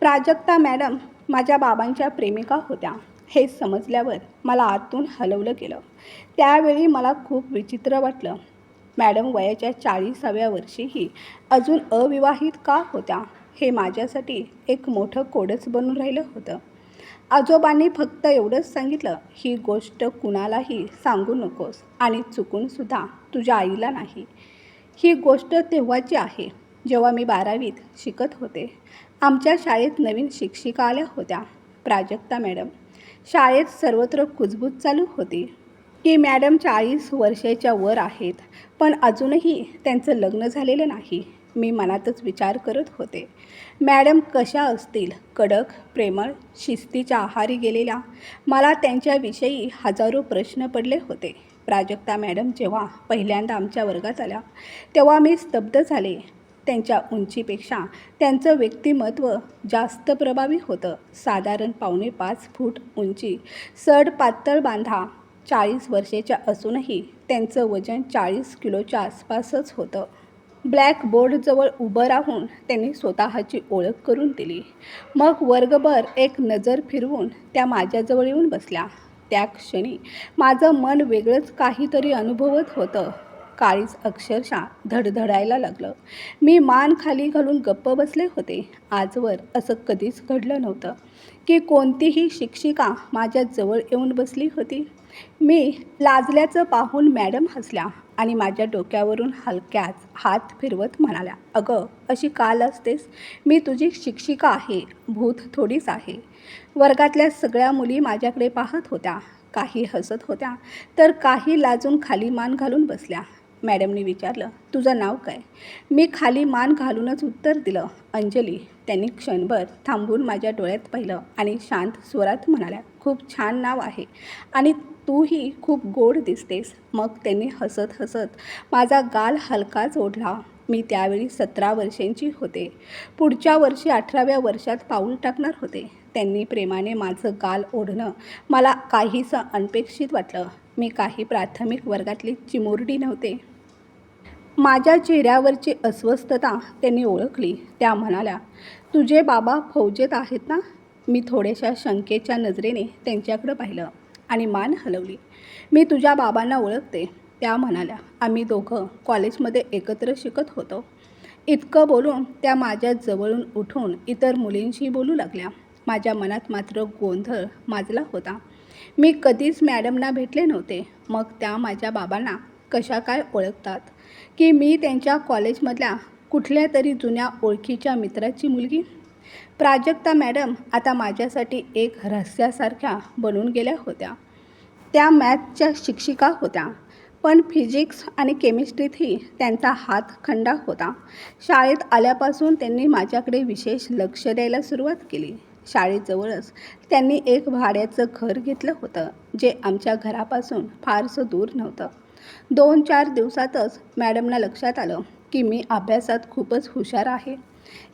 Prajakta madam माझ्या बाबांच्या प्रेमिका होत्या. हे समजल्यावर मला आतून हलवलं गेलं. त्यावेळी मला खूप विचित्र वाटलं. मॅडम वयाच्या चाळीसाव्या वर्षीही अजून अविवाहित का होत्या हे माझ्यासाठी एक मोठं कोडच बनून राहिलं होतं. आजोबांनी फक्त एवढंच सांगितलं ही गोष्ट कुणालाही सांगू नकोस आणि चुकूनसुद्धा तुझ्या आईला नाही. ही गोष्ट तेव्हाची आहे जेव्हा मी बारावीत शिकत होते. आमच्या शाळेत नवीन शिक्षिका आल्या होत्या. प्राजक्ता मॅडम. शाळेत सर्वत्र कुजबूज चालू होती. की मॅडम चाळीस वर्षाच्या वर आहेत पण अजूनही त्यांचं लग्न झालेलं नाही मी मनातच विचार करत होते. मॅडम कशा असतील? कडक प्रेमळ शिस्तीच्या आहारी गेलेल्या. मला त्यांच्याविषयी हजारो प्रश्न पडले होते. प्राजक्ता मॅडम जेव्हा पहिल्यांदा आमच्या वर्गात आल्या तेव्हा मी स्तब्ध झाले. त्यांच्या उंचीपेक्षा त्यांचं व्यक्तिमत्व जास्त प्रभावी होतं. साधारण पावणे पाच फूट उंची सड पातळ बांधा चाळीस वर्षाच्या असूनही त्यांचं वजन चाळीस किलोच्या आसपासच होतं. ब्लॅक बोर्डजवळ उभं राहून त्यांनी स्वतःची ओळख करून दिली. मग वर्गभर एक नजर फिरवून त्या माझ्याजवळ येऊन बसल्या. त्या क्षणी माझं मन वेगळंच काहीतरी अनुभवत होतं. काळीच अक्षरशः धडधडायला लागलं. मी मान खाली घालून गप्प बसले होते. आजवर असं कधीच घडलं नव्हतं की कोणतीही शिक्षिका माझ्या जवळ येऊन बसली होती. मी लाजल्याचं पाहून मॅडम हसल्या आणि माझ्या डोक्यावरून हलक्याच हात फिरवत म्हणाल्या अगं अशी काल असतेस मी तुझी शिक्षिका आहे भूत थोडीच आहे. वर्गातल्या सगळ्या मुली माझ्याकडे पाहत होत्या. काही हसत होत्या तर काही लाजून खाली मान घालून बसल्या. मॅडमनी विचारलं तुझं नाव काय? मी खाली मान घालूनच उत्तर दिलं अंजली. त्यांनी क्षणभर थांबून माझ्या डोळ्यात पाहिलं आणि शांत स्वरात म्हणाल्या खूप छान नाव आहे आणि तूही खूप गोड दिसतेस. मग त्यांनी हसत हसत माझा गाल हलकाच ओढला मी त्यावेळी सतरा वर्षांची होते. पुढच्या वर्षी अठराव्या वर्षात पाऊल टाकणार होते. त्यांनी प्रेमाने माझं गाल ओढणं मला काहीसं अनपेक्षित वाटलं. मी काही प्राथमिक वर्गातली चिमुरडी नव्हते. माझ्या चेहऱ्यावरची अस्वस्थता त्यांनी ओळखली. त्या म्हणाल्या तुझे बाबा फौजेत आहेत ना? मी थोड्याशा शंकेच्या नजरेने त्यांच्याकडं पाहिलं आणि मान हलवली. मी तुझ्या बाबांना ओळखते. त्या म्हणाल्या आम्ही दोघं कॉलेजमध्ये एकत्र शिकत होतो. इतकं बोलून त्या माझ्या जवळून उठून इतर मुलींशी बोलू लागल्या. माझ्या मनात मात्र गोंधळ माजला होता. मी कधीच मॅडमना भेटले नव्हते. मग त्या माझ्या बाबांना कशा काय ओळखतात? की मी त्यांच्या कॉलेजमधल्या कुठल्या तरी जुन्या ओळखीच्या मित्राची मुलगी? प्राजक्ता मॅडम आता माझ्यासाठी एक रहस्यासारख्या बनून गेल्या होत्या. त्या मॅथच्या शिक्षिका होत्या. पण फिजिक्स आणि केमिस्ट्रीतही त्यांचा हात खंडा होता. शाळेत आल्यापासून त्यांनी माझ्याकडे विशेष लक्ष द्यायला सुरुवात केली. शाळेजवळच त्यांनी एक भाड्याचं घर घेतलं होतं जे आमच्या घरापासून फारसं दूर नव्हतं. दोन चार दिवसातच मॅडमना लक्षात आलं की मी अभ्यासात खूपच हुशार आहे.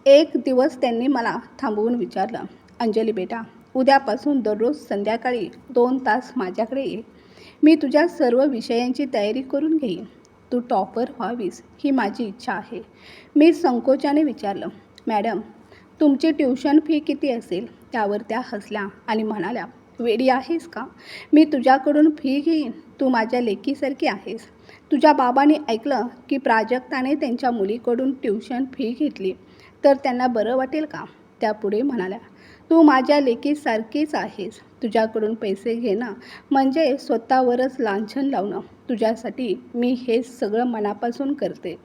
एक दिवस त्यांनी मला थांबवून विचारलं अंजली बेटा उद्यापासून दररोज संध्याकाळी दोन तास माझ्याकडे ये. मी तुझ्या सर्व विषयांची तयारी करून घेईन. तू टॉपर व्हावीस ही माझी इच्छा आहे. मी संकोचाने विचारलं मॅडम तुमची ट्युशन फी किती असेल? त्यावर त्या हसल्या आणि म्हणाल्या वेडी आहेस का? मी तुझ्याकडून फी घेईन. तू माझ्या लेकीसारखी आहेस. तुझ्या बाबाने ऐकलं की प्राजक्ताने त्यांच्या मुलीकडून ट्युशन फी घेतली. तर त्यांना बरं वाटेल का? त्या पुढे म्हणाल्या तू माझ्या लेकीसारखीच आहेस. तुझ्याकडून पैसे घेणं म्हणजे स्वतःवरच लांछन लावणं. तुझ्यासाठी मी हे सगळं मनापासून करते.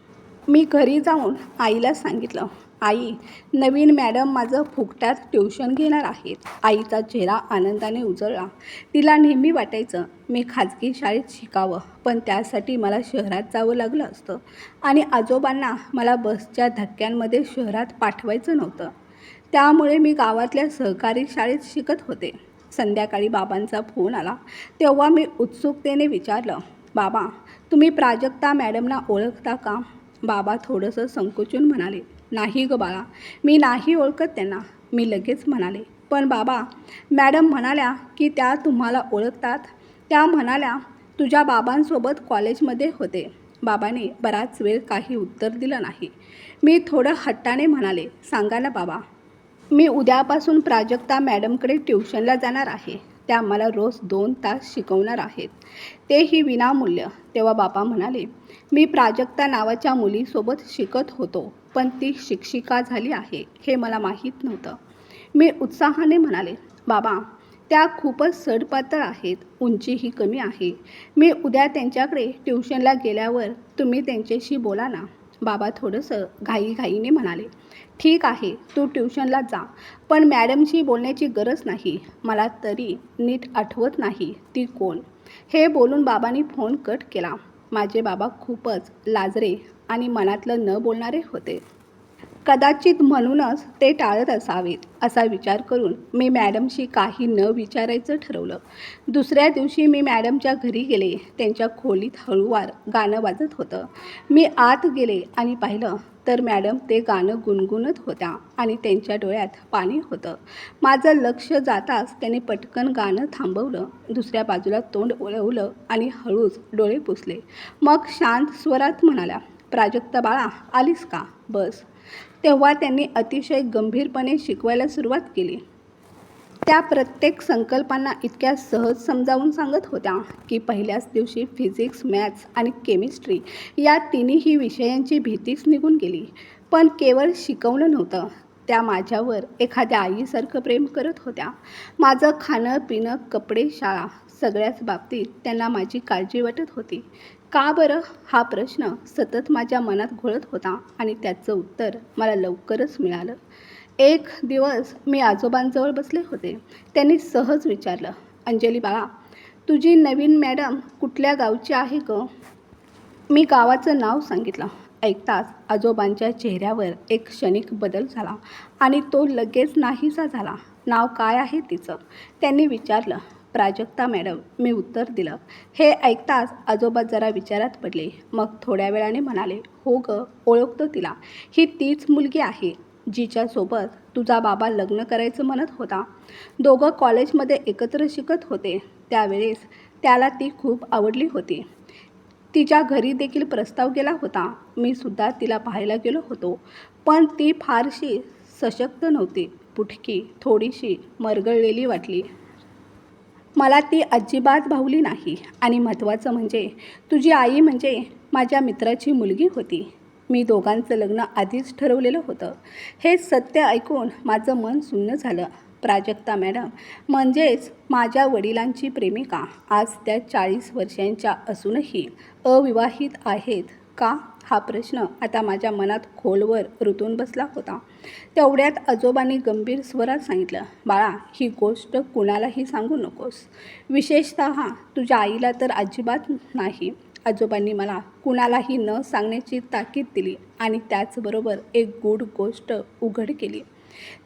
मी घरी जाऊन आईला सांगितलं आई नवीन मॅडम माझं फुकटात ट्युशन घेणार आहेत. आईचा चेहरा आनंदाने उजळला. तिला नेहमी वाटायचं मी खाजगी शाळेत शिकावं पण त्यासाठी मला शहरात जावं लागलं असतं. आणि आजोबांना मला बसच्या धक्क्यांमध्ये शहरात पाठवायचं नव्हतं. त्यामुळे मी गावातल्या सहकारी शाळेत शिकत होते. संध्याकाळी बाबांचा फोन आला. तेव्हा मी उत्सुकतेने विचारलं बाबा तुम्ही प्राजक्ता मॅडमना ओळखता का? बाबा थोडंसं संकोचून म्हणाले नाही ग बाळा. मी नाही ओळखत त्यांना. मी लगेच म्हणाले पण बाबा मॅडम म्हणाल्या की त्या तुम्हाला ओळखतात. त्या म्हणाल्या तुझ्या बाबांसोबत कॉलेजमध्ये होते. बाबाने बराच वेळ काही उत्तर दिलं नाही. मी थोडं हट्टाने म्हणाले सांगा ना बाबा मी उद्यापासून प्राजक्ता मॅडमकडे ट्युशनला जाणार आहे. त्या मला रोज दोन तास शिकवणार आहेत. तेही विनामूल्य तेव्हा बाबा म्हणाले मी प्राजक्ता नावाच्या मुलीसोबत शिकत होतो पण ती शिक्षिका झाली आहे हे मला माहीत नव्हतं. मी उत्साहाने म्हणाले बाबा त्या खूपच सडपातळ आहेत उंचीही कमी आहे. मी उद्या त्यांच्याकडे ट्युशनला गेल्यावर तुम्ही त्यांच्याशी बोला ना. बाबा थोडंसं घाईघाईने म्हणाले ठीक आहे तू ट्युशनला जा पण मॅडमशी बोलण्याची गरज नाही मला तरी नीट आठवत नाही ती कोण. हे बोलून बाबांनी फोन कट केला. माझे बाबा खूपच लाजरे आणि मनातलं न बोलणारे होते. कदाचित म्हणूनच ते टाळत असावेत असा विचार करून मी मॅडमशी काही न विचारायचं ठरवलं. दुसऱ्या दिवशी मी मॅडमच्या घरी गेले. त्यांच्या खोलीत हळूवार गाणं वाजत होतं. मी आत गेले आणि पाहिलं तर मॅडम ते गाणं गुणगुणत होत्या आणि त्यांच्या डोळ्यात पाणी होतं. माझं लक्ष जाताच त्याने पटकन गाणं थांबवलं. दुसऱ्या बाजूला तोंड ओळवलं आणि हळूच डोळे पुसले. मग शांत स्वरात म्हणाल्या प्राजक्ता बाळा आलीस का? बस. तेव्हा त्यांनी अतिशय गंभीरपणे शिकवायला सुरुवात केली. त्या प्रत्येक संकल्पांना इतक्या सहज समजावून सांगत होत्या की पहिल्याच दिवशी फिजिक्स मॅथ्स आणि केमिस्ट्री या तिन्ही विषयांची भीतीच निघून गेली. पण केवळ शिकवलं नव्हतं. त्या माझ्यावर एखाद्या आईसारखं प्रेम करत होत्या. माझं खाणं पिणं कपडे शाळा सगळ्याच बाबतीत त्यांना माझी काळजी वाटत होती. का बरं? हा प्रश्न सतत माझ्या मनात घोळत होता आणि त्याचं उत्तर मला लवकरच मिळालं. एक दिवस मी आजोबांजवळ बसले होते. त्यांनी सहज विचारलं अंजली बाळा तुझी नवीन मॅडम कुठल्या गावची आहे ग? मी गावाचं नाव सांगितलं. ऐकताच आजोबांच्या चेहऱ्यावर एक क्षणिक बदल झाला आणि तो लगेच नाहीसा झाला. नाव काय आहे तिचं? त्यांनी विचारलं प्राजक्ता मॅडम मी उत्तर दिलं. हे ऐकताच आजोबा जरा विचारात पडले. मग थोड्या वेळाने म्हणाले हो ग ओळखतो तिला. ही तीच मुलगी आहे जिच्यासोबत तुझा बाबा लग्न करायचं म्हणत होता. दोघं कॉलेजमध्ये एकत्र शिकत होते. त्यावेळेस त्याला ती खूप आवडली होती. तिच्या घरी देखील प्रस्ताव गेला होता. मी सुद्धा तिला पाहायला गेलो होतो. पण ती फारशी सशक्त नव्हती. पुटकी थोडीशी मरगळलेली वाटली. मला ती अजिबात भावली नाही. आणि महत्त्वाचं म्हणजे तुझी आई म्हणजे माझ्या मित्राची मुलगी होती. मी दोघांचं लग्न आधीच ठरवलेलं होतं. हे सत्य ऐकून माझं मन सुन्न झालं. प्राजक्ता मॅडम म्हणजेच माझ्या वडिलांची प्रेमिका आज त्या चाळीस वर्षांच्या असूनही अविवाहित आहेत. का? हा प्रश्न आता माझ्या मनात खोलवर रुतून बसला होता. तेवढ्यात आजोबांनी गंभीर स्वरात सांगितलं बाळा ही गोष्ट कुणालाही सांगू नकोस. विशेषत तुझ्या आईला तर अजिबात नाही. आजोबांनी मला कुणालाही न सांगण्याची ताकीद दिली आणि त्याचबरोबर एक गूढ गोष्ट उघड केली.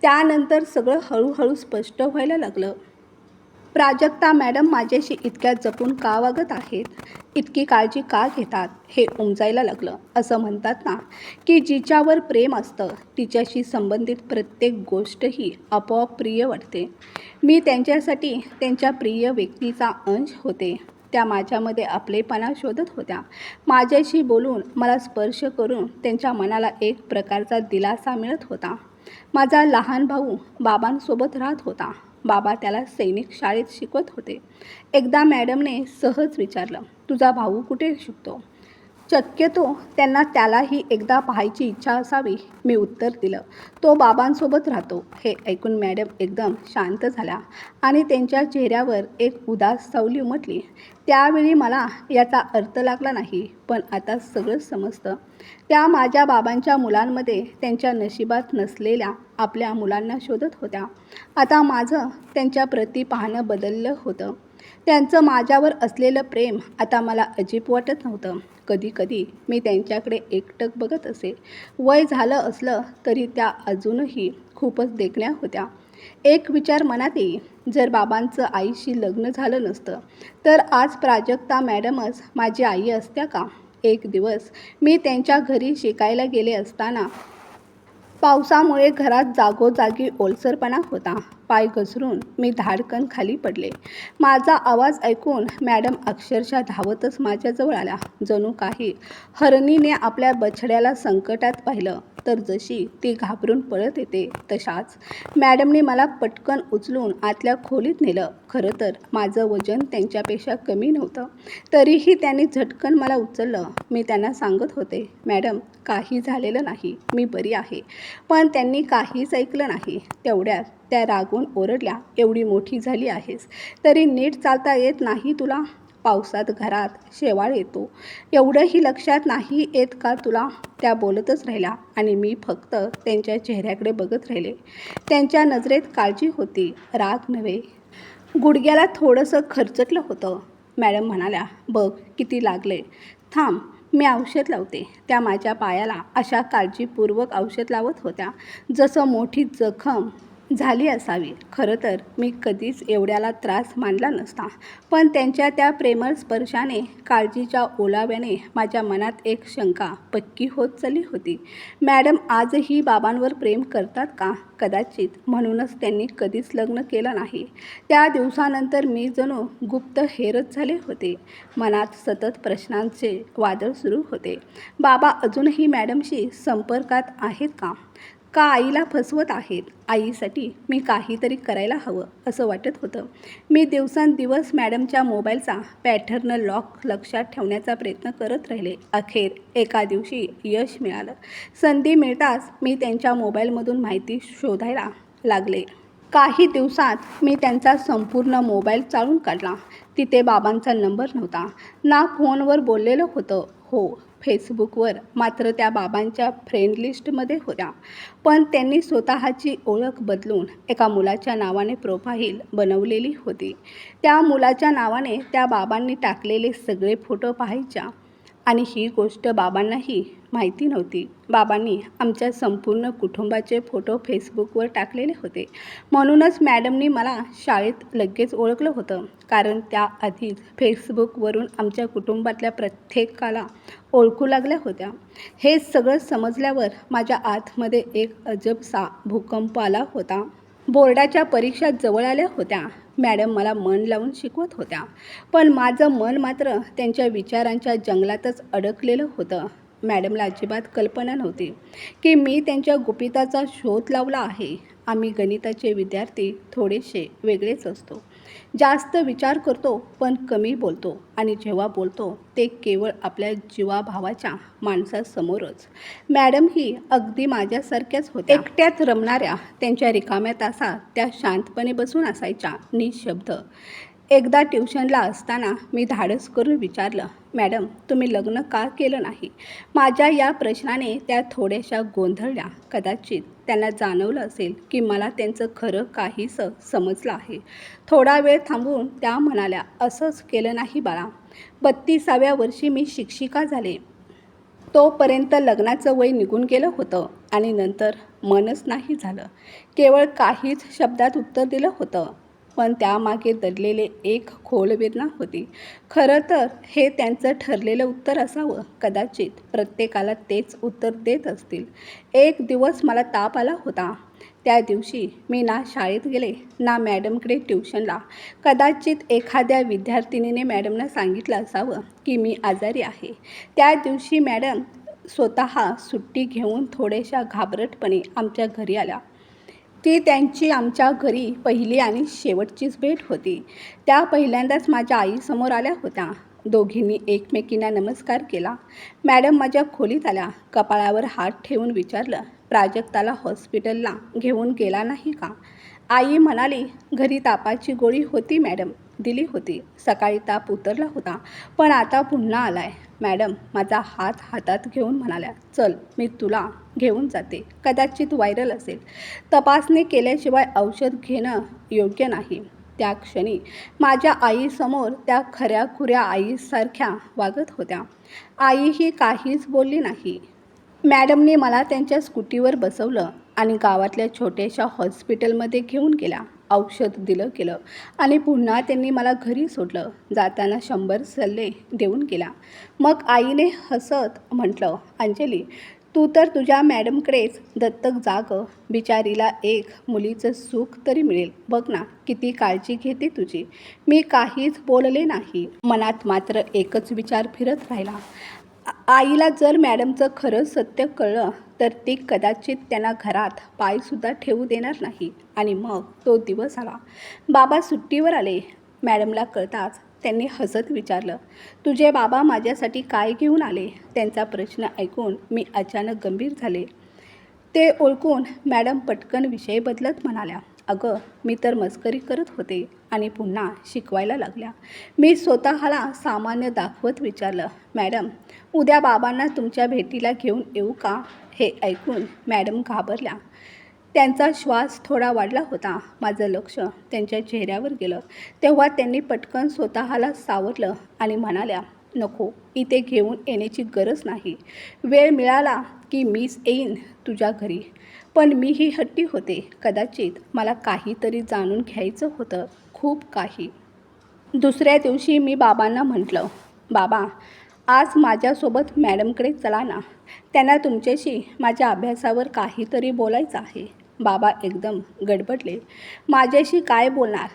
त्यानंतर सगळं हळूहळू स्पष्ट व्हायला लागलं. प्राजक्ता मॅडम माझ्याशी इतक्या जपून का वागत आहेत? इतकी काळजी का घेतात? हे उमजायला लागलं. असं म्हणतात ना की जिच्यावर प्रेम असतं तिच्याशी संबंधित प्रत्येक गोष्टही आपोआप प्रिय वाटते. मी त्यांच्यासाठी त्यांच्या प्रिय व्यक्तीचा अंश होते. त्या माझ्यामध्ये आपलेपणा शोधत होत्या. माझ्याशी बोलून मला स्पर्श करून त्यांच्या मनाला एक प्रकारचा दिलासा मिळत होता. माझा लहान भाऊ बाबांसोबत राहत होता. बाबा त्याला सैनिक शाळेत शिकवत होते. एकदा मॅडमने सहज विचारलं तुझा भाऊ कुठे शिकतो? शक्यतो त्यांना त्यालाही एकदा पाहायची इच्छा असावी मी उत्तर दिलं. तो बाबांसोबत राहतो हे ऐकून मॅडम एकदम शांत झाल्या आणि त्यांच्या चेहऱ्यावर एक उदास सावली उमटली. त्यावेळी मला याचा अर्थ लागला नाही पण आता सगळं समजतं. त्या माझ्या बाबांच्या मुलांमध्ये त्यांच्या नशिबात नसलेल्या आपल्या मुलांना शोधत होत्या. आता माझं त्यांच्या प्रती पाहणं बदललं होतं. त्यांचं माझ्यावर असलेलं प्रेम आता मला अजीब वाटत नव्हतं. कधी कधी मी त्यांच्याकडे एकटक बघत असे. वय झालं असलं तरी त्या अजूनही खूपच देखण्या होत्या. एक विचार मनात येई जर बाबांचं आईशी लग्न झालं नसतं तर आज प्राजक्ता मॅडमच माझी आई असत्या का? एक दिवस मी त्यांच्या घरी शिकायला गेले असताना पावसामुळे घरात जागोजागी ओलसरपणा होता. पाय घसरून मी धाडकन खाली पडले. माझा आवाज ऐकून मॅडम अक्षरशः धावतच माझ्याजवळ आल्या. जणू काही हरणीने आपल्या बछड्याला संकटात पाहिलं. तर जशी ती घाबरून पळत येते तशाच मॅडमने मला पटकन उचलून आतल्या खोलीत नेलं. खरं तर माझं वजन त्यांच्यापेक्षा कमी नव्हतं. तरीही त्यांनी झटकन मला उचललं. मी त्यांना सांगत होते मॅडम काही झालेलं नाही. मी बरी आहे. पण त्यांनी काहीच ऐकलं नाही. तेवढ्यात त्या रागून ओरडल्या एवढी मोठी झाली आहेस तरी नीट चालता येत नाही तुला पावसात घरात शेवाळ येतो. एवढंही लक्षात नाही येत का तुला? त्या बोलतच राहिल्या आणि मी फक्त त्यांच्या चेहऱ्याकडे बघत राहिले. त्यांच्या नजरेत काळजी होती राग नव्हे. गुडघ्याला थोडंसं खर्चटलं होतं. मॅडम म्हणाल्या बघ किती लागले. थांब मी औषध लावते. त्या माझ्या पायाला अशा काळजीपूर्वक औषध लावत होत्या जसं मोठी जखम झाली असावी. खरं तर मी कधीच एवढ्याला त्रास मानला नसता. पण त्यांच्या त्या प्रेमळ स्पर्शाने काळजीच्या ओलाव्याने माझ्या मनात एक शंका पक्की होत चालली होती. मॅडम आजही बाबांवर प्रेम करतात का? कदाचित म्हणूनच त्यांनी कधीच लग्न केलं नाही. त्या दिवसानंतर मी जणू गुप्त हेरत झाले होते. मनात सतत प्रश्नांचे वादळ सुरू होते. बाबा अजूनही मॅडमशी संपर्कात आहेत का? का आईला फसवत आहेत? आईसाठी मी काहीतरी करायला हवं असं वाटत होतं. मी दिवसांदिवस मॅडमच्या मोबाईलचा पॅटर्न लॉक लक्षात ठेवण्याचा प्रयत्न करत राहिले. अखेर एका दिवशी यश मिळालं. संधी मिळताच मी त्यांच्या मोबाईलमधून माहिती शोधायला लागले. काही दिवसात मी त्यांचा संपूर्ण मोबाईल चालून काढला. तिथे बाबांचा नंबर नव्हता. ना फोनवर बोललेलं होतं. हो फेसबुकवर मात्र त्या बाबांच्या फ्रेंड लिस्टमध्ये होत्या. पण त्यांनी स्वतःची ओळख बदलून एका मुलाच्या नावाने प्रोफाईल बनवलेली होती. त्या मुलाच्या नावाने त्या बाबांनी टाकलेले सगळे फोटो पाहायच्या. आणि ही गोष्ट बाबांनाही माहिती नव्हती. बाबांनी आमच्या संपूर्ण कुटुंबाचे फोटो फेसबुकवर टाकलेले होते. म्हणूनच मॅडमनी मला शाळेत लगेच ओळखलं होतं. कारण त्याआधीच फेसबुकवरून आमच्या कुटुंबातल्या प्रत्येकाला ओळखू लागल्या होत्या. हे सगळं समजल्यावर माझ्या आतमध्ये एक अजबसा भूकंप आला होता. बोर्डाच्या परीक्षा जवळ आल्या होत्या. मॅडम मला मन लावून शिकवत होत्या. पण माझं मन मात्र त्यांच्या विचारांच्या जंगलातच अडकलेलं होतं. मॅडमला अजिबात कल्पना नव्हती की मी त्यांच्या गुपिताचा शोध लावला आहे. आम्ही गणिताचे विद्यार्थी थोडेसे वेगळेच असतो. जास्त विचार करतो पण कमी बोलतो. आणि जेव्हा बोलतो ते केवळ आपल्या जीवाभावाच्या माणसासमोरच. मॅडम ही अगदी माझ्यासारख्याच होत्या. एकट्यात रमणाऱ्या त्यांच्या रिकाम्या तासात त्या शांतपणे बसून असायच्या निशब्द. एकदा ट्युशनला असताना मी धाडस करून विचारलं मॅडम तुम्ही लग्न का केलं नाही? माझ्या या प्रश्नाने त्या थोड्याशा गोंधळल्या कदाचित त्यांना जाणवलं असेल की मला त्यांचं खरं काहीसं समजलं आहे. थोडा वेळ थांबून त्या म्हणाल्या असंच केलं नाही बाळा. बत्तीसाव्या वर्षी मी शिक्षिका झाले. तोपर्यंत लग्नाचं वय निघून गेलं होतं आणि नंतर मनच नाही झालं. केवळ काहीच शब्दात उत्तर दिलं होतं. पण त्यामागे दडलेले एक खोल वेदना होती. खरं तर हे त्यांचं ठरलेलं उत्तर असावं कदाचित प्रत्येकाला तेच उत्तर देत असतील. एक दिवस मला ताप आला होता. त्या दिवशी मी ना शाळेत गेले ना मॅडमकडे ट्युशनला. कदाचित एखाद्या विद्यार्थिनीने मॅडमना सांगितलं असावं की मी आजारी आहे. त्या दिवशी मॅडम स्वतः सुट्टी घेऊन थोड्याशा घाबरटपणे आमच्या घरी आल्या. ती त्यांची आमच्या घरी पहिली आणि शेवटचीच भेट होती. त्या पहिल्यांदाच माझ्या आईसमोर आल्या होत्या. दोघींनी एकमेकींना नमस्कार केला. मॅडम माझ्या खोलीत आल्या. कपाळावर हात ठेवून विचारलं प्राजक्ताला हॉस्पिटलला घेऊन गेला नाही का? आई म्हणाली घरी तापाची गोळी होती मॅडम दिली होती. सकाळी ताप उतरला होता पण आता पुन्हा आलाय. मॅडम माझा हात हातात घेऊन म्हणाल्या चल मी तुला घेऊन जाते. कदाचित व्हायरल असेल. तपासणी केल्याशिवाय औषध घेणं योग्य नाही. त्या क्षणी माझ्या आईसमोर त्या खऱ्या खुऱ्या आईसारख्या वागत होत्या. आई ही काहीच बोलली नाही. मॅडमने मला त्यांच्या स्कूटीवर बसवलं आणि गावातल्या छोट्याशा हॉस्पिटलमध्ये घेऊन गेल्या. औषध दिलं गेलं आणि पुन्हा त्यांनी मला घरी सोडलं. जाताना शंभर सल्ले देऊन गेला मग आईने हसत म्हटलं अंजली तू तर तुझ्या मॅडमकडेच दत्तक जाग. बिचारीला एक मुलीचं सुख तरी मिळेल. बघ ना किती काळजी घेते तुझी. मी काहीच बोलले नाही. मनात मात्र एकच विचार फिरत राहिला. आईला जर मॅडमचं खरं सत्य कळलं तर ती कदाचित त्यांना घरात पायसुद्धा ठेवू देणार नाही. आणि मग तो दिवस आला. बाबा सुट्टीवर आले. मॅडमला कळताच त्यांनी हसत विचारलं तुझे बाबा माझ्यासाठी काय घेऊन आले? त्यांचा प्रश्न ऐकून मी अचानक गंभीर झाले. ते ओळखून मॅडम पटकन विषय बदलत म्हणाल्या अगं मी तर मस्करी करत होते आणि पुन्हा शिकवायला लागल्या. मी स्वतःला सामान्य दाखवत विचारलं मॅडम उद्या बाबांना तुमच्या भेटीला घेऊन येऊ का? हे ऐकून मॅडम घाबरल्या. त्यांचा श्वास थोडा वाढला होता. माझं लक्ष त्यांच्या चेहऱ्यावर गेलं. तेव्हा त्यांनी पटकन स्वतःला सावरलं आणि म्हणाल्या नको इथे घेऊन येण्याची गरज नाही. वेळ मिळाला की मीच येईन तुझ्या घरी. पण मी ही हट्टी होते. कदाचित मला काहीतरी जाणून घ्यायचं होतं. खूप काही. दुसऱ्या दिवशी मी बाबांना म्हटलं बाबा आज माझ्यासोबत मॅडमकडे चला ना. त्यांना तुमच्याशी माझ्या अभ्यासावर काहीतरी बोलायचं आहे. बाबा एकदम गडबडले. माझ्याशी काय बोलणार?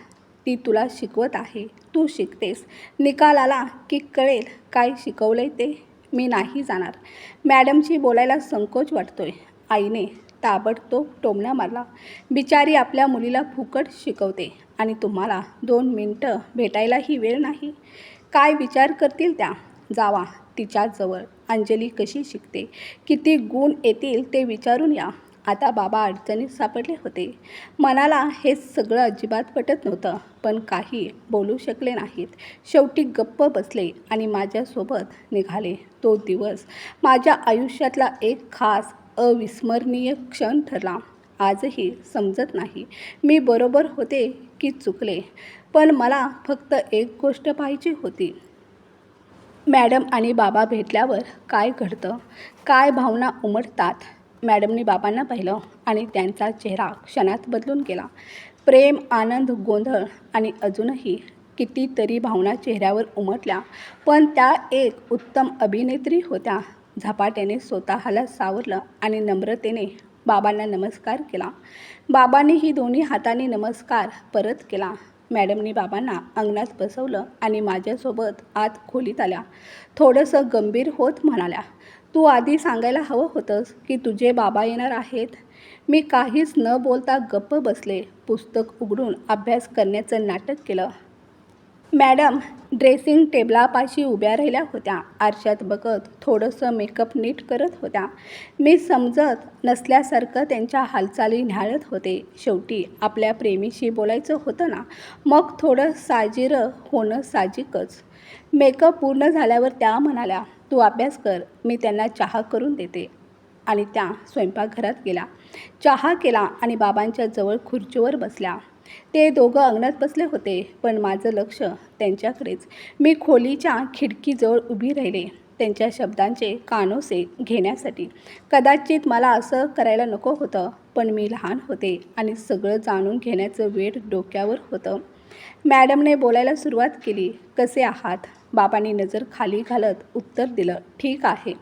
ती तुला शिकवत आहे. तू शिकतेस. निकाल आला की कळेल काय शिकवलंय ते. मी नाही जाणार. मॅडमशी बोलायला संकोच वाटतोय. आईने ताबडतोब टोमण्या मारला. बिचारी आपल्या मुलीला फुकट शिकवते आणि तुम्हाला दोन मिनटं भेटायलाही वेळ नाही. काय विचार करतील त्या? जावा तिच्याजवळ अंजली कशी शिकते? किती गुण येतील ते विचारून या. आता बाबा अडचणीत सापडले होते. मनाला हे सगळं अजिबात पटत नव्हतं पण काही बोलू शकले नाहीत. शेवटी गप्प बसले आणि माझ्यासोबत निघाले. तो दिवस माझ्या आयुष्यातला एक खास अविस्मरणीय क्षण ठरला. आजही समजत नाही. मी बरोबर होते की चुकले पण मला फक्त एक गोष्ट पाहिजे होती. मॅडम आणि बाबा भेटल्यावर काय घडतं? काय भावना उमटतात? मॅडमनी बाबांना पाहिलं आणि त्यांचा चेहरा क्षणात बदलून गेला. प्रेम आनंद गोंधळ आणि अजूनही कितीतरी भावना चेहऱ्यावर उमटल्या पण त्या एक उत्तम अभिनेत्री होत्या. झपाट्याने स्वतःला सावरलं आणि नम्रतेने बाबांना नमस्कार केला. बाबांनी ही दोन्ही हाताने नमस्कार परत केला. मॅडमनी बाबांना अंगणात बसवलं आणि माझ्यासोबत आत खोलीत आल्या. थोडंसं गंभीर होत म्हणाल्या तू आधी सांगायला हवं होतंस की तुझे बाबा येणार आहेत. मी काहीच न बोलता गप्प बसले पुस्तक उघडून अभ्यास करण्याचं नाटक केलं. मॅडम ड्रेसिंग टेबलापाशी उभ्या राहिल्या होत्या. आरशात बघत थोडंसं मेकअप नीट करत होत्या. मी समजत नसल्यासारखं त्यांच्या हालचाली न्याळत होते. शेवटी आपल्या प्रेमीशी बोलायचं होतं ना मग थोडं साजिरं होणं साहजिकच. मेकअप पूर्ण झाल्यावर त्या म्हणाल्या तू अभ्यास कर मी त्यांना चहा करून देते. आणि त्या स्वयंपाकघरात गेल्या. चहा केला आणि बाबांच्या जवळ खुर्चीवर बसल्या. ते दोघं अंगणात बसले होते पण माझं लक्ष त्यांच्याकडेच. मी खोलीच्या खिडकीजवळ उभी राहिले त्यांच्या शब्दांचे कानोसे घेण्यासाठी. कदाचित मला असं करायला नको होतं पण मी लहान होते आणि सगळं जाणून घेण्याचं वेळ डोक्यावर होतं. मॅडमने बोलायला सुरुवात केली कसे आहात? बाबांनी नजर खाली घालत उत्तर दिलं ठीक आहे.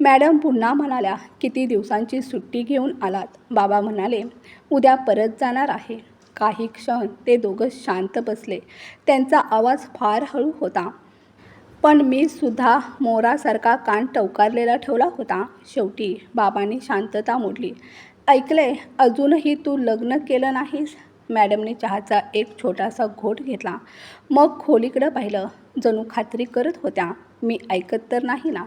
मॅडम पुन्हा म्हणाल्या किती दिवसांची सुट्टी घेऊन आलात. बाबा म्हणाले उद्या परत जाणार आहे. काही क्षण ते दोघं शांत बसले. त्यांचा आवाज फार हळू होता. पण मी सुद्धा मोरासारखा कान टवकारलेला ठेवला होता. शेवटी बाबांनी शांतता मोडली. ऐकले अजूनही तू लग्न केलं नाहीस? मॅडमने चहाचा एक छोटासा घोट घेतला. मग खोलीकडं पाहिलं. जणू खात्री करत होत्या. मी ऐकत तर नाही ना.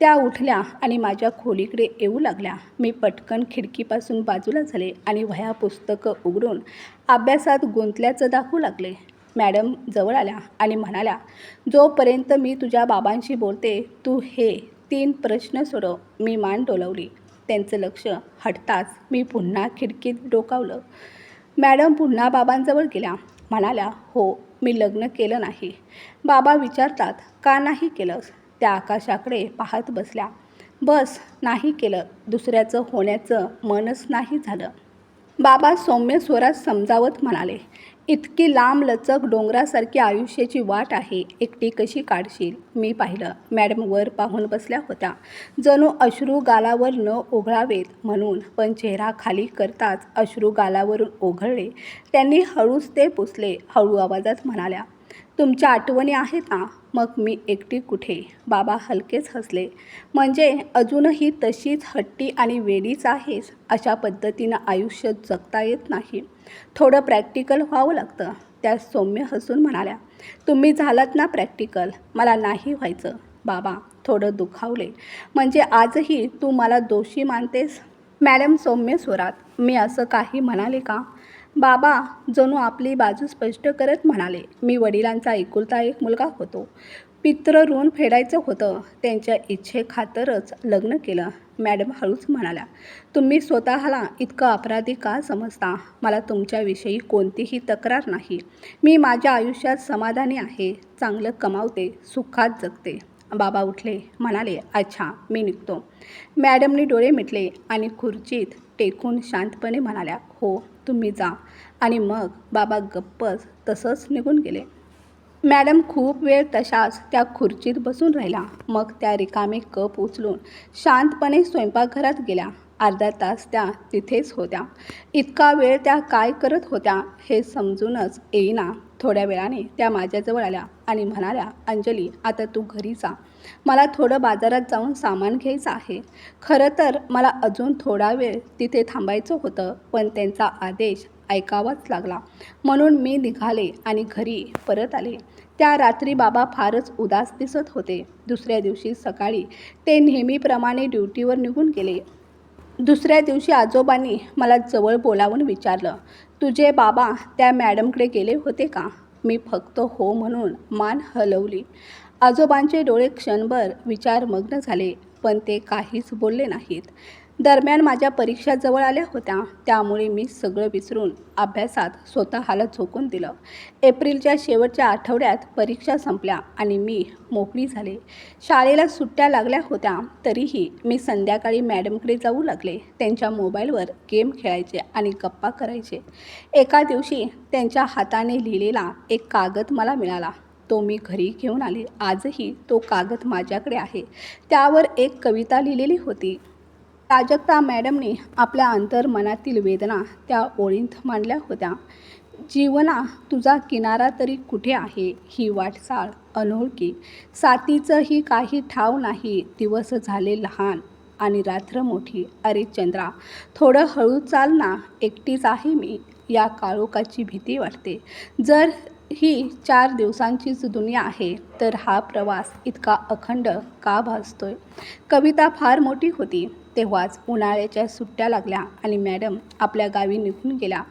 त्या उठल्या आणि माझ्या खोलीकडे येऊ लागल्या. मी पटकन खिडकीपासून बाजूला झाले आणि वह्या पुस्तकं उघडून अभ्यासात गुंतल्याचं दाखवू लागले. मॅडम जवळ आल्या आणि म्हणाल्या जोपर्यंत मी तुझ्या बाबांशी बोलते तू हे तीन प्रश्न सोडव. मी मान डोलवली. त्यांचं लक्ष हटताच मी पुन्हा खिडकीत डोकावलं. मॅडम पुन्हा बाबांजवळ गेल्या. म्हणाल्या हो मी लग्न केलं नाही. बाबा विचारतात का नाही केलंस? त्या आकाशाकडे पाहत बसल्या. बस नाही केलं. दुसऱ्याचं होण्याचं मनच नाही झालं. बाबा सौम्य स्वरात समजावत म्हणाले इतकी लांबलचक डोंगरासारखी आयुष्याची वाट आहे. एकटी कशी काढशील? मी पाहिलं. मॅडम वर पाहून बसल्या होत्या. जणू अश्रू गालावर न ओघळावेत म्हणून पण चेहरा खाली करताच अश्रू गालावरून ओघळले. त्यांनी हळूच ते पुसले. हळू आवाजात म्हणाल्या तुमच्या आठवणी आहेत ना? मग मी एकटी कुठे? बाबा हलकेच हसले. म्हणजे अजूनही तशीच हट्टी आणि वेडीच आहेस अशा पद्धतीनं आयुष्य जगता येत नाही. थोडं प्रॅक्टिकल व्हावं लागतं. त्या सौम्य हसून म्हणाल्या तुम्ही झालात ना प्रॅक्टिकल मला नाही व्हायचं. बाबा थोडं दुखावले. म्हणजे आजही तू मला दोषी मानतेस? मॅडम सौम्य स्वरात मी असं काही म्हणाले का? बाबा जणू आपली बाजू स्पष्ट करत म्हणाले. मी वडिलांचा एकुलता एक मुलगा होतो. पित्र ऋण फेडायचं होतं. त्यांच्या इच्छेखातरच लग्न केलं. मॅडम हळूच म्हणाल्या तुम्ही स्वतःला इतकं अपराधी का समजता? मला तुमच्याविषयी कोणतीही तक्रार नाही. मी माझ्या आयुष्यात समाधानी आहे. चांगलं कमावते सुखात जगते. बाबा उठले म्हणाले अच्छा मी निघतो. मॅडमने डोळे मिटले आणि खुर्चीत टेकून शांतपणे म्हणाल्या हो तुम्ही जा. आणि मग बाबा गप्पच तसंच निघून गेले. मॅडम खूप वेळ तशाच त्या खुर्चीत बसून राहिला मग त्या रिकामे कप उचलून शांतपणे स्वयंपाकघरात गेल्या. अर्धा तास त्या तिथेच होत्या. इतका वेळ त्या काय करत होत्या हे समजूनच येईना. थोड्या वेळाने त्या माझ्याजवळ आल्या आणि म्हणाल्या अंजली आता तू घरी जा. मला थोडं बाजारात जाऊन सामान घ्यायचं आहे. खरं तर मला अजून थोडा वेळ तिथे थांबायचं होतं पण त्यांचा आदेश ऐकावाच लागला. म्हणून मी निघाले आणि घरी परत आले. त्या रात्री बाबा फारच उदास दिसत होते. दुसऱ्या दिवशी सकाळी ते नेहमीप्रमाणे ड्युटीवर निघून गेले. दुसऱ्या दिवशी आजोबांनी मला जवळ बोलावून विचारलं तुझे बाबा त्या मॅडमकडे गेले होते का? मी फक्त हो म्हणून मान हलवली. आजोबांचे डोळे क्षणभर विचारमग्न झाले पण ते काहीच बोलले नाहीत. दरम्यान माझ्या परीक्षा जवळ आल्या होत्या. त्यामुळे मी सगळं विसरून अभ्यासात स्वतःला झोकून दिलं. एप्रिलच्या शेवटच्या आठवड्यात परीक्षा संपल्या आणि मी मोकळी झाले. शाळेला सुट्ट्या लागल्या होत्या तरीही मी संध्याकाळी मॅडमकडे जाऊ लागले. त्यांच्या मोबाईलवर गेम खेळायचे आणि गप्पा करायचे. एका दिवशी त्यांच्या हाताने लिहिलेला एक कागद मला मिळाला. तो मी घरी घेऊन आले. आजही तो कागद माझ्याकडे आहे. त्यावर एक कविता लिहिलेली होती. प्राजक्ता मॅडमने आपल्या अंतर्मनातील वेदना त्या ओळींत मांडल्या होत्या. जीवना तुझा किनारा तरी कुठे आहे ही वाटचाळ अनोळखी. साथीचंही काही ठाव नाही दिवस झाले लहान आणि रात्र मोठी. अरे चंद्रा थोडं हळू चाल ना एकटीच आहे मी या काळोखाची भीती वाटते. जर ही चार दिवसांचीच दुनिया आहे तर हा प्रवास इतका अखंड का भासतोय? कविता फार मोठी होती. तेव्हाच उन्हाळ्याच्या सुट्ट्या लागल्या आणि मॅडम आपल्या गावी निघून गेल्या.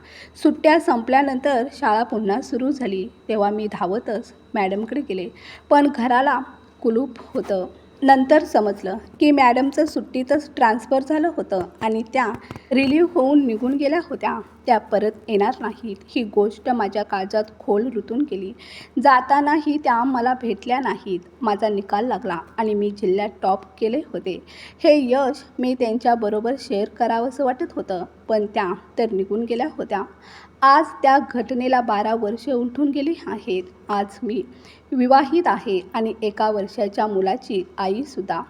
सुट्ट्या संपल्यानंतर शाळा पुन्हा सुरू झाली. तेव्हा मी धावतच मॅडमकडे गेले. पण घराला कुलूप होतं. नंतर समजलं की मॅडमचं सुट्टीतच ट्रान्सफर झालं होतं आणि त्या रिलीव्ह होऊन निघून गेल्या होत्या. त्या परत येणार नाहीत. ही गोष्ट माझ्या काळजात खोल रुतून गेली. जातानाही त्या मला भेटल्या नाहीत. माझा निकाल लागला आणि मी जिल्ह्यात टॉप केले होते. हे यश मी त्यांच्याबरोबर शेअर करावंसं वाटत होतं. पण त्या तर निघून गेल्या होत्या. आज त्या घटनेला बारा वर्षे उलटून गेली आहेत. आज मी विवाहित आहे आणि एका वर्षाच्या मुलाची आईसुद्धा.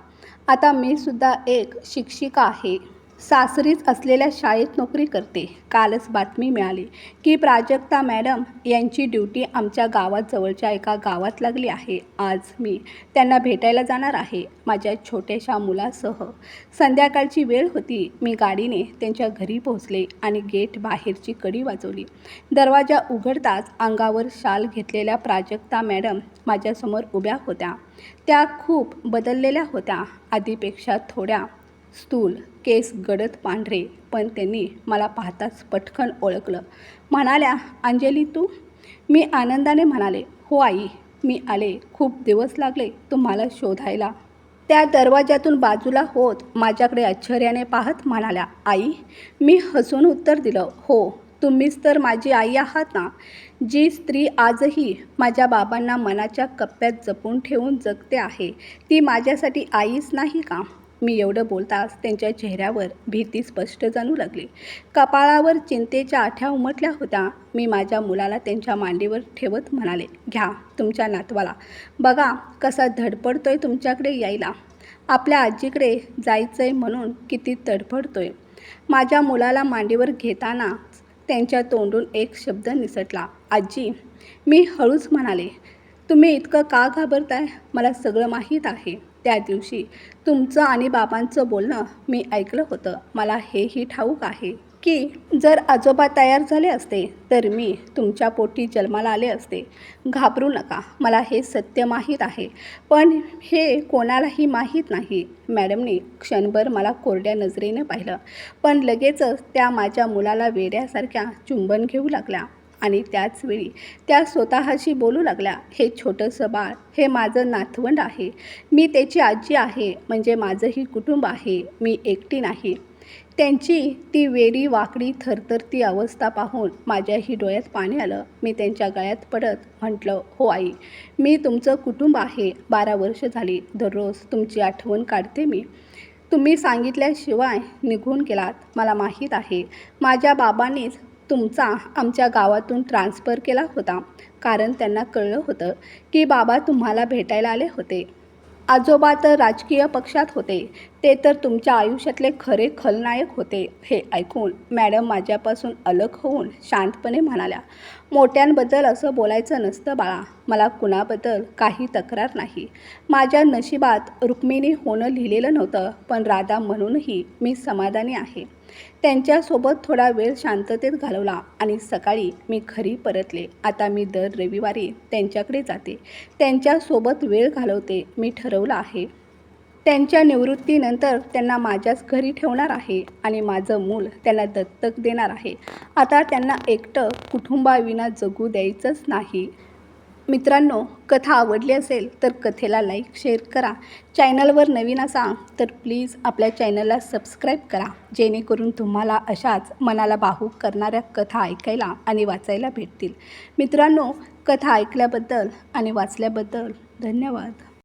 आता मी सुद्धा एक शिक्षिका आहे. सासरीच असलेल्या शाळेत नोकरी करते. कालच बातमी मिळाली की प्राजक्ता मॅडम यांची ड्युटी आमच्या गावात जवळच्या एका गावात लागली आहे. आज मी त्यांना भेटायला जाणार आहे माझ्या छोट्याशा मुलासह. संध्याकाळची वेळ होती. मी गाडीने त्यांच्या घरी पोहोचले आणि गेट बाहेरची कडी वाजवली. दरवाजा उघडताच अंगावर शाल घेतलेल्या प्राजक्ता मॅडम माझ्यासमोर उभ्या होत्या. त्या खूप बदललेल्या होत्या. आधीपेक्षा थोड्या स्थूल केस गडद पांढरे पण त्यांनी मला पाहताच पटकन ओळखलं. म्हणाल्या अंजली तू? मी आनंदाने म्हणाले हो आई मी आले. खूप दिवस लागले तुम्हाला शोधायला. त्या दरवाज्यातून बाजूला होत माझ्याकडे आश्चर्याने पाहत म्हणाल्या आई मी हसून उत्तर दिलं हो तुम्हीच तर माझी आई आहात ना? जी स्त्री आजही माझ्या बाबांना मनाच्या कप्प्यात जपून ठेवून जगते आहे ती माझ्यासाठी आईच नाही का? मी एवढं बोलताच त्यांच्या चेहऱ्यावर भीती स्पष्ट जाणू लागली. कपाळावर चिंतेच्या आठ्या उमटल्या होत्या. मी माझ्या मुलाला त्यांच्या मांडीवर ठेवत म्हणाले घ्या तुमच्या नातवाला. बघा कसा धडपडतोय तुमच्याकडे यायला. आपल्या आजीकडे जायचं आहे म्हणून किती तडफडतोय. माझ्या मुलाला मांडीवर घेतानाच त्यांच्या तोंडून एक शब्द निसटला. आजी मी हळूच म्हणाले तुम्ही इतकं का घाबरताय? मला सगळं माहीत आहे. त्या दिवशी तुमचं आणि बाबांचं बोलणं मी ऐकलं होतं. मला हेही ठाऊक आहे की जर आजोबा तयार झाले असते तर मी तुमच्या पोटी जन्माला आले असते. घाबरू नका मला हे सत्य माहीत आहे. पण हे कोणालाही माहीत नाही. मॅडमने क्षणभर मला कोरड्या नजरेने पाहिलं. पण लगेचच त्या माझ्या मुलाला वेड्यासारख्या चुंबन घेऊ लागल्या. आणि त्याचवेळी त्या स्वतःशी बोलू लागल्या हे छोटंसं बाळ हे माझं नातवंड आहे. मी त्याची आजी आहे म्हणजे माझंही कुटुंब आहे. मी एकटी नाही. त्यांची ती वेडी वाकडी थरथरती अवस्था पाहून माझ्याही डोळ्यात पाणी आलं. मी त्यांच्या गळ्यात पडत म्हटलं हो आई मी तुमचं कुटुंब आहे. बारा वर्ष झाली. दररोज तुमची आठवण काढते मी. तुम्ही सांगितल्याशिवाय निघून गेलात. मला माहीत आहे. माझ्या बाबांनीच तुमचा आमच्या गावातून ट्रान्सफर केला होता. कारण त्यांना कळलं होतं की बाबा तुम्हाला भेटायला आले होते. आजोबा तर राजकीय पक्षात होते. ते तर तुमच्या आयुष्यातले खरे खलनायक होते हे ऐकून मॅडम माझ्यापासून अलग होऊन शांतपणे म्हणाल्या मोठ्यांबद्दल असं बोलायचं नसतं बाळा. मला कुणाबद्दल काही तक्रार नाही. माझ्या नशिबात रुक्मिणी होणं लिहिलेलं नव्हतं पण राधा म्हणूनही मी समाधानी आहे. त्यांच्यासोबत थोडा वेळ शांततेत घालवला आणि सकाळी मी घरी परतले. आता मी दर रविवारी त्यांच्याकडे जाते. त्यांच्यासोबत वेळ घालवते मी ठरवलं आहे. त्यांच्या निवृत्तीनंतर त्यांना माझ्याच घरी ठेवणार आहे आणि माझं मूल त्यांना दत्तक देणार आहे. आता त्यांना एकटं कुटुंबाविना जगू द्यायचंच नाही. मित्रांनो कथा आवडली असेल तर कथेला लाईक शेअर करा. चॅनलवर नवीन असाल तर प्लीज आपल्या चॅनलला सबस्क्राईब करा. जेणेकरून तुम्हाला अशाच मनाला भावूक करणाऱ्या कथा ऐकायला आणि वाचायला भेटतील. मित्रांनो कथा ऐकल्याबद्दल आणि वाचल्याबद्दल धन्यवाद.